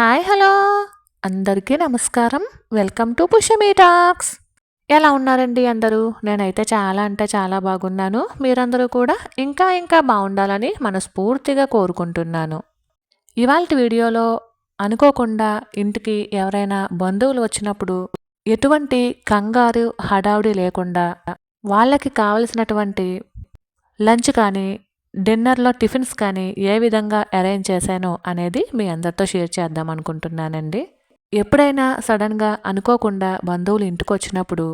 Hi hello. అందరికీ నమస్కారం. Welcome to Pushami talks. ఎలా ఉన్నారండి అందరూ? నేనైతే చాలా అంటే చాలా బాగున్నాను. మీరందరూ కూడా ఇంకా ఇంకా బాగుండాలని మనస్ఫూర్తిగా కోరుకుంటున్నాను. ఇవాళ వీడియోలో అనుకోకుండా ఇంటికి ఎవరైనా బంధువులు వచ్చినప్పుడు ఎటువంటి కంగారు హడావుడి లేకుండా వాళ్ళకి కావలసినటువంటి లంచ్ కానీ డిన్నర్లో టిఫిన్స్ కానీ ఏ విధంగా అరేంజ్ చేశానో అనేది మీ అందరితో షేర్ చేద్దాం అనుకుంటున్నానండి. ఎప్పుడైనా సడన్గా అనుకోకుండా బంధువులు ఇంటికి వచ్చినప్పుడు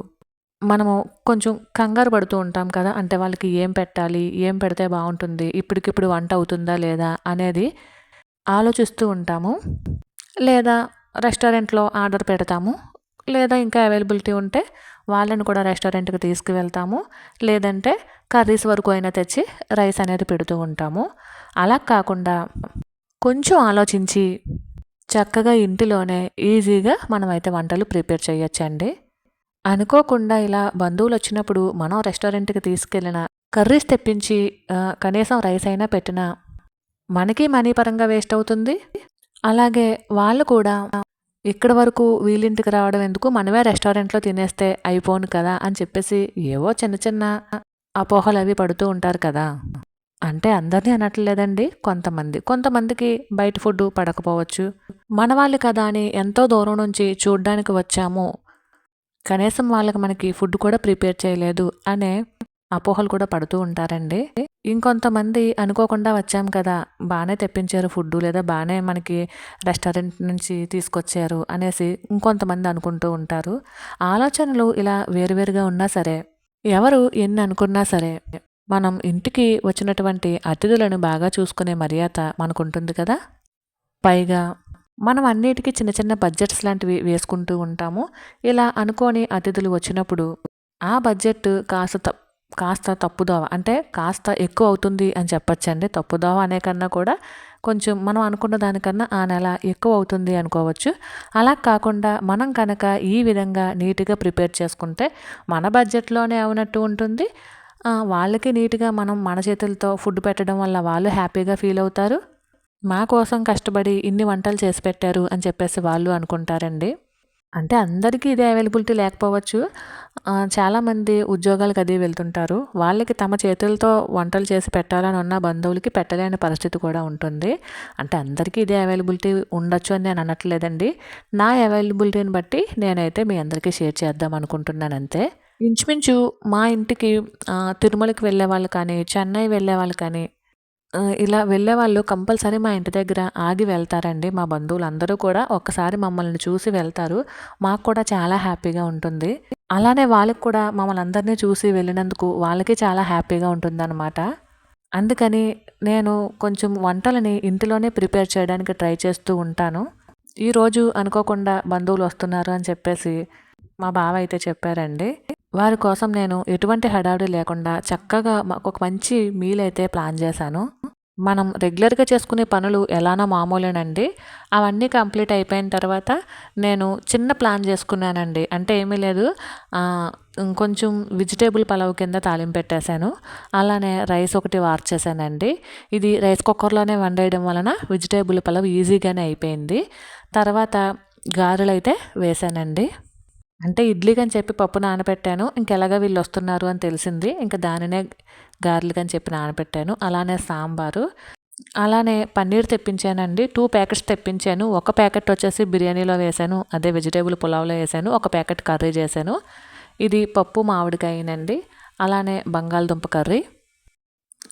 మనము కొంచెం కంగారు పడుతూ ఉంటాం కదా అంటే వాళ్ళకి ఏం పెట్టాలి ఏం పెడితే బాగుంటుంది ఇప్పటికిప్పుడు వంట అవుతుందా లేదా అనేది ఆలోచిస్తూ ఉంటాము. లేదా రెస్టారెంట్లో ఆర్డర్ పెడతాము లేదా ఇంకా అవైలబిలిటీ ఉంటే వాళ్ళని కూడా రెస్టారెంట్కి తీసుకువెళ్తాము. లేదంటే కర్రీస్ వరకు అయినా తెచ్చి రైస్ అనేది పెడుతూ ఉంటాము. అలా కాకుండా కొంచెం ఆలోచించి చక్కగా ఇంటిలోనే ఈజీగా మనమైతే వంటలు ప్రిపేర్ చేయొచ్చండి. అనుకోకుండా ఇలా బంధువులు వచ్చినప్పుడు మనం రెస్టారెంట్కి తీసుకెళ్ళిన కర్రీస్ తెప్పించి కనీసం రైస్ అయినా పెట్టినా మనకి మనీ పరంగా వేస్ట్ అవుతుంది. అలాగే వాళ్ళు కూడా ఇక్కడ వరకు వీళ్ళింటికి రావడం ఎందుకు? మనమే రెస్టారెంట్లో తినేస్తే అయిపోను కదా అని చెప్పేసి ఏవో చిన్న చిన్న అపోహలు అవి పడుతూ ఉంటారు కదా. అంటే అందరినీ అనట్లేదండి కొంతమంది. కొంతమందికి బయట ఫుడ్ పడకపోవచ్చు. మన వాళ్ళు కదా అని ఎంతో దూరం నుంచి చూడ్డానికి వచ్చాము. కనీసం వాళ్ళకి మనకి ఫుడ్ కూడా ప్రిపేర్ చేయలేదు అనే అపోహలు కూడా పడుతూ ఉంటారండి. ఇంకొంతమంది అనుకోకుండా వచ్చాం కదా. బాగానే తెప్పించారు ఫుడ్ లేదా బాగానే మనకి రెస్టారెంట్ నుంచి తీసుకొచ్చారు అనేసి ఇంకొంతమంది అనుకుంటూ ఉంటారు. ఆలోచనలు ఇలా వేరువేరుగా ఉన్నా సరే ఎవరు ఎన్ని అనుకున్నా సరే మనం ఇంటికి వచ్చినటువంటి అతిథులను బాగా చూసుకునే మర్యాద మనకుంటుంది కదా. పైగా మనం అన్నిటికీ చిన్న చిన్న బడ్జెట్స్ లాంటివి వేసుకుంటూ ఉంటాము. ఇలా అనుకోని అతిథులు వచ్చినప్పుడు ఆ బడ్జెట్ కాస్త కాస్త తప్పుదోవ. అంటే కాస్త ఎక్కువ అవుతుంది అని చెప్పొచ్చండి. తప్పుదోవ అనే కన్నా కూడా కొంచెం మనం అనుకున్న దానికన్నా ఆ నెల ఎక్కువ అవుతుంది అనుకోవచ్చు. అలా కాకుండా మనం కనుక ఈ విధంగా నీట్గా ప్రిపేర్ చేసుకుంటే మన బడ్జెట్లోనే అవునట్టు ఉంటుంది. వాళ్ళకి నీట్గా మనం మన చేతులతో ఫుడ్ పెట్టడం వల్ల వాళ్ళు హ్యాపీగా ఫీల్ అవుతారు. మా కోసం కష్టపడి ఇన్ని వంటలు చేసి పెట్టారు అని చెప్పేసి వాళ్ళు అనుకుంటారండి. అంటే అందరికీ ఇదే అవైలబిలిటీ లేకపోవచ్చు. చాలామంది ఉద్యోగాలకు అది వెళ్తుంటారు. వాళ్ళకి తమ చేతులతో వంటలు చేసి పెట్టాలని ఉన్న బంధువులకి పెట్టలేని పరిస్థితి కూడా ఉంటుంది. అంటే అందరికీ ఇదే అవైలబిలిటీ ఉండొచ్చు అని నేను అనట్లేదండి. నా అవైలబిలిటీని బట్టి నేనైతే మీ అందరికీ షేర్ చేద్దాం అనుకుంటున్నాను అంతే. ఇంచుమించు మా ఇంటికి తిరుమలకి వెళ్ళే వాళ్ళు కానీ చెన్నై వెళ్ళే వాళ్ళు కానీ ఇలా వెళ్ళే వాళ్ళు కంపల్సరీ మా ఇంటి దగ్గర ఆగి వెళ్తారండి. మా బంధువులు అందరూ కూడా ఒక్కసారి మమ్మల్ని చూసి వెళ్తారు. మాకు కూడా చాలా హ్యాపీగా ఉంటుంది. అలానే వాళ్ళకి కూడా మమ్మల్ని అందరినీ చూసి వెళ్ళినందుకు వాళ్ళకి చాలా హ్యాపీగా ఉంటుందన్నమాట. అందుకని నేను కొంచెం వంటలని ఇంటిలోనే ప్రిపేర్ చేయడానికి ట్రై చేస్తూ ఉంటాను. ఈరోజు అనుకోకుండా బంధువులు వస్తున్నారు అని చెప్పేసి మా బావ అయితే చెప్పారండి వారి కోసం నేను ఎటువంటి హడావిడి లేకుండా చక్కగా మాకు ఒక మంచి మీల్ అయితే ప్లాన్ చేశాను. మనం రెగ్యులర్గా చేసుకునే పనులు ఎలానో మామూలేనండి. అవన్నీ కంప్లీట్ అయిపోయిన తర్వాత నేను చిన్న ప్లాన్ చేసుకున్నానండి. అంటే ఏమీ లేదు కొంచెం ఇంకొంచెం వెజిటేబుల్ పలావ్ కింద తాలింపు పెట్టేశాను. అలానే రైస్ ఒకటి వార్చేసానండి ఇది రైస్ కుక్కర్లోనే వండేయడం వలన వెజిటేబుల్ పలావ్ ఈజీగానే అయిపోయింది. తర్వాత గారెలు అయితే వేసానండి అంటే ఇడ్లీకి అని చెప్పి పప్పు నానబెట్టాను. ఇంకెలాగా వీళ్ళు వస్తున్నారు అని తెలిసింది. ఇంకా దానినే గార్లిక్ అని చెప్పి నానబెట్టాను. అలానే సాంబారు. అలానే పన్నీర్ తెప్పించానండి. టూ ప్యాకెట్స్ తెప్పించాను. ఒక ప్యాకెట్ వచ్చేసి బిర్యానీలో వేశాను అదే వెజిటేబుల్ పులావ్లో వేసాను. ఒక ప్యాకెట్ కర్రీ చేశాను ఇది పప్పు మామిడికాయనండి. అలానే బంగాళదుంప కర్రీ.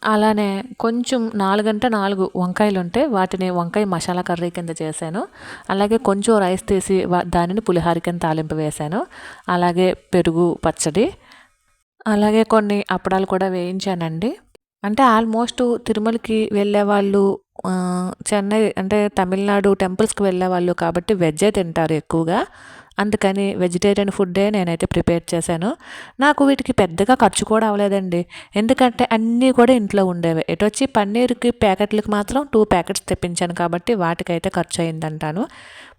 అలానే కొంచెం నాలుగంటే నాలుగు వంకాయలు ఉంటే వాటిని వంకాయ మసాలా కర్రీ కింద చేశాను. అలాగే కొంచెం రైస్ తీసి దానిని పులిహార కింద తాలింపు వేశాను. అలాగే పెరుగు పచ్చడి. అలాగే కొన్ని అప్పడాలు కూడా వేయించానండి. అంటే ఆల్మోస్ట్ తిరుమలకి వెళ్ళే వాళ్ళు చెన్నై అంటే తమిళనాడు టెంపుల్స్కి వెళ్ళే వాళ్ళు కాబట్టి వెజ్జే తింటారు ఎక్కువగా. అందుకని వెజిటేరియన్ ఫుడ్డే నేనైతే ప్రిపేర్ చేశాను. నాకు వీటికి పెద్దగా ఖర్చు కూడా అవ్వలేదండి. ఎందుకంటే అన్నీ కూడా ఇంట్లో ఉండేవి. ఎటు వచ్చి పన్నీర్కి ప్యాకెట్లకు మాత్రం టూ ప్యాకెట్స్ తెప్పించాను కాబట్టి వాటికైతే ఖర్చు అయిందంటాను.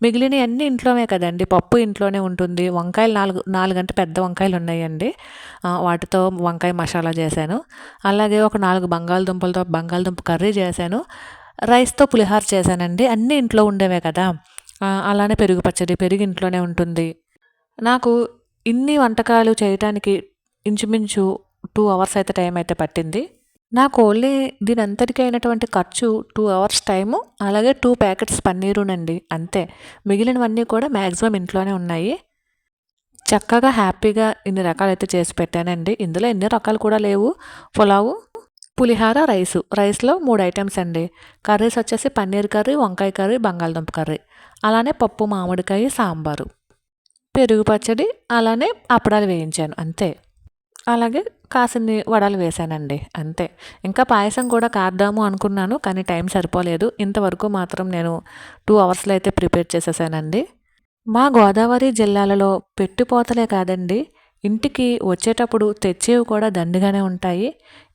మిగిలిన అన్నీ ఇంట్లోనే కదండి. పప్పు ఇంట్లోనే ఉంటుంది. వంకాయలు నాలుగు నాలుగంటే పెద్ద వంకాయలు ఉన్నాయండి. వాటితో వంకాయ మసాలా చేశాను. అలాగే ఒక నాలుగు బంగాళదుంపలతో బంగాళదుంప కర్రీ చేశాను. రైస్తో పులిహార చేశానండి. అన్నీ ఇంట్లో ఉండేవే కదా. అలానే పెరుగు పచ్చడి పెరుగు ఇంట్లోనే ఉంటుంది. నాకు ఇన్ని వంటకాలు చేయటానికి ఇంచుమించు టూ అవర్స్ అయితే టైం అయితే పట్టింది. నాకు ఓన్లీ దీని అంతటికీ అయినటువంటి ఖర్చు టూ అవర్స్ టైము అలాగే టూ ప్యాకెట్స్ పన్నీరునండి. అంతే. మిగిలినవన్నీ కూడా మ్యాక్సిమం ఇంట్లోనే ఉన్నాయి. చక్కగా హ్యాపీగా ఇన్ని రకాలు అయితే చేసి పెట్టానండి. ఇందులో ఎన్ని రకాలు కూడా లేవు. పులావు పులిహార రైసు. రైస్లో మూడు ఐటమ్స్ అండి. కర్రీస్ వచ్చేసి పన్నీర్ కర్రీ వంకాయ కర్రీ బంగాళదుంప కర్రీ. అలానే పప్పు మామిడికాయ సాంబారు. పెరుగు పచ్చడి అలానే అప్పడాలు వేయించాను. అంతే. అలాగే కాసిన్ని వడలు వేశానండి. అంతే. ఇంకా పాయసం కూడా కాద్దాము అనుకున్నాను కానీ టైం సరిపోలేదు. ఇంతవరకు మాత్రం నేను టూ అవర్స్లో అయితే ప్రిపేర్ చేసేసానండి. మా గోదావరి జిల్లాలలో పెట్టుపోతలే కాదండి. ఇంటికి వచ్చేటప్పుడు తెచ్చేవి కూడా దండిగానే ఉంటాయి.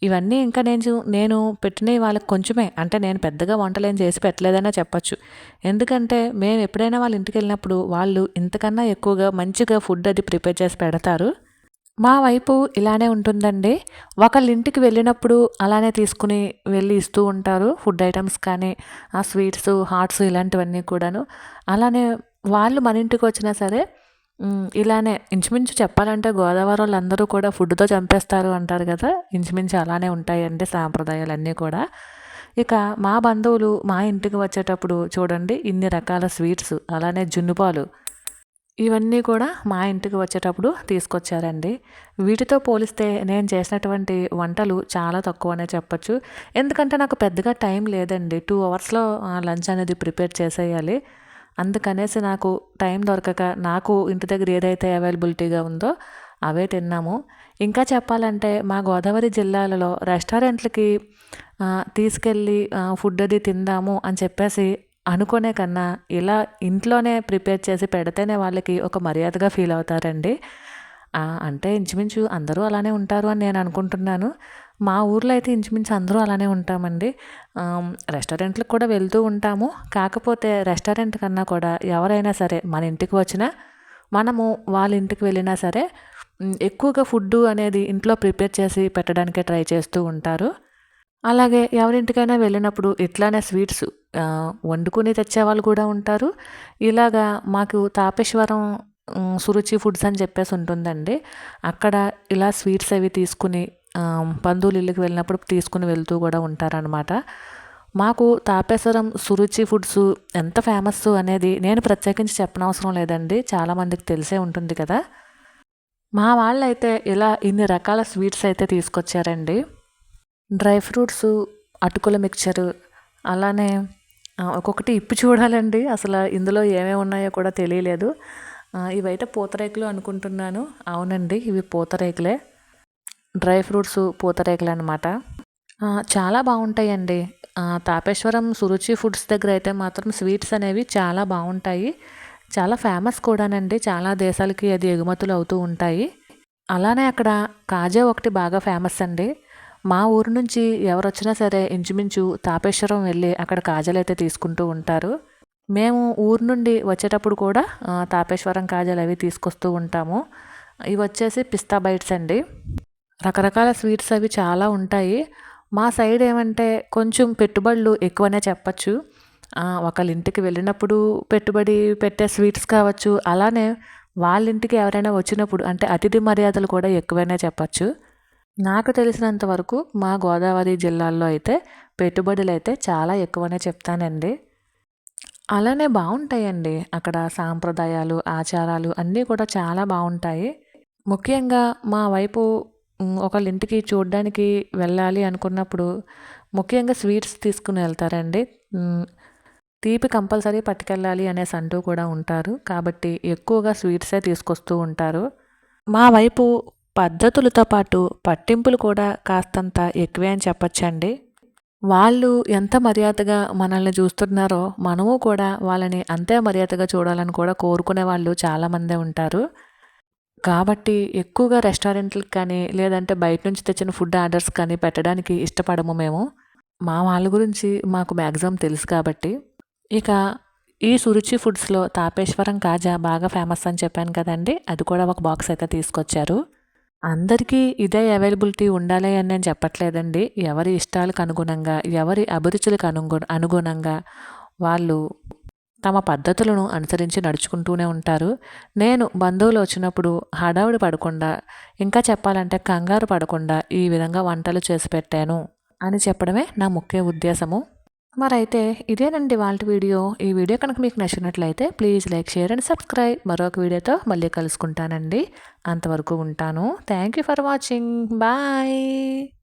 ఇవన్నీ ఇంకా నేను నేను పెట్టినవి వాళ్ళకి కొంచెమే. అంటే నేను పెద్దగా వంటలేం చేసి పెట్టలేదనే చెప్పచ్చు. ఎందుకంటే మేము ఎప్పుడైనా వాళ్ళ ఇంటికి వెళ్ళినప్పుడు వాళ్ళు ఇంతకన్నా ఎక్కువగా మంచిగా ఫుడ్ అది ప్రిపేర్ చేసి పెడతారు. మా వైపు ఇలానే ఉంటుందండి. ఒకళ్ళ ఇంటికి వెళ్ళినప్పుడు అలానే తీసుకుని వెళ్ళి ఇస్తూ ఉంటారు. ఫుడ్ ఐటమ్స్ కానీ ఆ స్వీట్స్ హాట్స్ ఇలాంటివన్నీ కూడాను. అలానే వాళ్ళు మన ఇంటికి వచ్చినా సరే ఇలానే ఇంచుమించు చెప్పాలంటే గోదావరి వాళ్ళందరూ కూడా ఫుడ్తో చంపేస్తారు అంటారు కదా. ఇంచుమించు అలానే ఉంటాయండి సాంప్రదాయాలు అన్నీ కూడా. ఇక మా బంధువులు మా ఇంటికి వచ్చేటప్పుడు చూడండి ఇన్ని రకాల స్వీట్స్ అలానే జున్నుపాలు. ఇవన్నీ కూడా మా ఇంటికి వచ్చేటప్పుడు తీసుకొచ్చారండి. వీటితో పోలిస్తే నేను చేసినటువంటి వంటలు చాలా తక్కువనే చెప్పచ్చు. ఎందుకంటే నాకు పెద్దగా టైం లేదండి. టూ అవర్స్లో లంచ్ అనేది ప్రిపేర్ చేసేయాలి. అందుకనేసి నాకు టైం దొరకక నాకు ఇంటి దగ్గర ఏదైతే అవైలబిలిటీగా ఉందో అవే తిన్నాము. ఇంకా చెప్పాలంటే మా గోదావరి జిల్లాలలో రెస్టారెంట్లకి తీసుకెళ్ళి ఫుడ్ అది తిందాము అని చెప్పేసి అనుకునే కన్నా ఇలా ఇంట్లోనే ప్రిపేర్ చేసి పెడితేనే వాళ్ళకి ఒక మర్యాదగా ఫీల్ అవుతారండి. అంటే ఇంచుమించు అందరూ అలానే ఉంటారు అని నేను అనుకుంటున్నాను. మా ఊర్లో అయితే ఇంచుమించు అందరూ అలానే ఉంటామండి. రెస్టారెంట్లకు కూడా వెళ్తూ ఉంటాము. కాకపోతే రెస్టారెంట్ కన్నా కూడా ఎవరైనా సరే మన ఇంటికి వచ్చినా మనము వాళ్ళ ఇంటికి వెళ్ళినా సరే ఎక్కువగా ఫుడ్ అనేది ఇంట్లో ప్రిపేర్ చేసి పెట్టడానికే ట్రై చేస్తూ ఉంటారు. అలాగే ఎవరింటికైనా వెళ్ళినప్పుడు ఇట్లానే స్వీట్స్ వండుకుని తెచ్చేవాళ్ళు కూడా ఉంటారు. ఇలాగా మాకు తాపేశ్వరం సురుచి ఫుడ్స్ అని చెప్పేసి ఉంటుందండి. అక్కడ ఇలా స్వీట్స్ అవి తీసుకుని బంధువుల ఇళ్ళకి వెళ్ళినప్పుడు తీసుకుని వెళ్తూ కూడా ఉంటారనమాట మాకు తాపేశ్వరం సురుచి ఫుడ్స్ ఎంత ఫేమస్ అనేది నేను ప్రత్యేకించి చెప్పనవసరం లేదండి. చాలామందికి తెలిసే ఉంటుంది కదా. మా వాళ్ళైతే ఇలా ఇన్ని రకాల స్వీట్స్ అయితే తీసుకొచ్చారండి. డ్రై ఫ్రూట్స్ అటుకుల మిక్చరు అలానే ఒక్కొక్కటి ఇప్పి చూడాలండి. అసలు ఇందులో ఏమేమి ఉన్నాయో కూడా తెలియలేదు. ఇవైతే పూతరేకులు అనుకుంటున్నాను. అవునండి ఇవి పూతరేకులే డ్రై ఫ్రూట్స్ పూతరేకులు అనమాట చాలా బాగుంటాయండి. తాపేశ్వరం సురుచి ఫుడ్స్ దగ్గర అయితే మాత్రం స్వీట్స్ అనేవి చాలా బాగుంటాయి. చాలా ఫేమస్ కూడానండి. చాలా దేశాలకి అది ఎగుమతులు అవుతూ ఉంటాయి. అలానే అక్కడ కాజా ఒకటి బాగా ఫేమస్ అండి. మా ఊరు నుంచి ఎవరు వచ్చినా సరే ఇంచుమించు తాపేశ్వరం వెళ్ళి అక్కడ కాజాలు అయితే తీసుకుంటూ ఉంటారు. మేము ఊరు నుండి వచ్చేటప్పుడు కూడా తాపేశ్వరం కాజాలు అవి తీసుకొస్తూ ఉంటాము. ఇవి వచ్చేసి పిస్తా బైట్స్ అండి. రకరకాల స్వీట్స్ అవి చాలా ఉంటాయి. మా సైడ్ ఏమంటే కొంచెం పెట్టుబడులు ఎక్కువనే చెప్పచ్చు. ఒకళ్ళ ఇంటికి వెళ్ళినప్పుడు పెట్టుబడి పెట్టే స్వీట్స్ కావచ్చు. అలానే వాళ్ళ ఇంటికి ఎవరైనా వచ్చినప్పుడు అంటే అతిథి మర్యాదలు కూడా ఎక్కువనే చెప్పచ్చు. నాకు తెలిసినంత వరకు మా గోదావరి జిల్లాల్లో అయితే పెట్టుబడులు అయితే చాలా ఎక్కువనే చెప్తానండి. అలానే బాగుంటాయండి. అక్కడ సాంప్రదాయాలు ఆచారాలు అన్నీ కూడా చాలా బాగుంటాయి. ముఖ్యంగా మా వైపు ఒకళ్ళ ఇంటికి చూడడానికి వెళ్ళాలి అనుకున్నప్పుడు ముఖ్యంగా స్వీట్స్ తీసుకుని వెళ్తారండి. తీపి కంపల్సరీ పట్టుకెళ్ళాలి అనేసి అంటూ కూడా ఉంటారు. కాబట్టి ఎక్కువగా స్వీట్సే తీసుకొస్తూ ఉంటారు. మా వైపు పద్ధతులతో పాటు పట్టింపులు కూడా కాస్తంత ఎక్కువే అని చెప్పచ్చండి. వాళ్ళు ఎంత మర్యాదగా మనల్ని చూస్తున్నారో మనము కూడా వాళ్ళని అంతే మర్యాదగా చూడాలని కూడా కోరుకునే వాళ్ళు చాలామందే ఉంటారు. కాబట్టి ఎక్కువగా రెస్టారెంట్లకు కానీ లేదంటే బయట నుంచి తెచ్చిన ఫుడ్ ఆర్డర్స్ కానీ పెట్టడానికి ఇష్టపడము మేము. మా వాళ్ళ గురించి మాకు మ్యాక్సిమం తెలుసు కాబట్టి. ఇక ఈ సురుచి ఫుడ్స్లో తాపేశ్వరం కాజా బాగా ఫేమస్ అని చెప్పాను కదండి అది కూడా ఒక బాక్స్ అయితే తీసుకొచ్చారు. అందరికీ ఇదే అవైలబిలిటీ ఉండాలి అని నేను చెప్పట్లేదండి. ఎవరి ఇష్టాలకు అనుగుణంగా ఎవరి అభిరుచులకు అనుగు అనుగుణంగా వాళ్ళు తమ పద్ధతులను అనుసరించి నడుచుకుంటూనే ఉంటారు. నేను బంధువులు వచ్చినప్పుడు హడావుడి పడకుండా ఇంకా చెప్పాలంటే కంగారు పడకుండా ఈ విధంగా వంటలు చేసి పెట్టాను అని చెప్పడమే నా ముఖ్య ఉద్దేశము. మరైతే ఇదేనండి వాళ్ళ వీడియో. ఈ వీడియో కనుక మీకు నచ్చినట్లయితే please like share and subscribe. మరొక వీడియోతో మళ్ళీ కలుసుకుంటానండి. అంతవరకు ఉంటాను. Thank you for watching. Bye.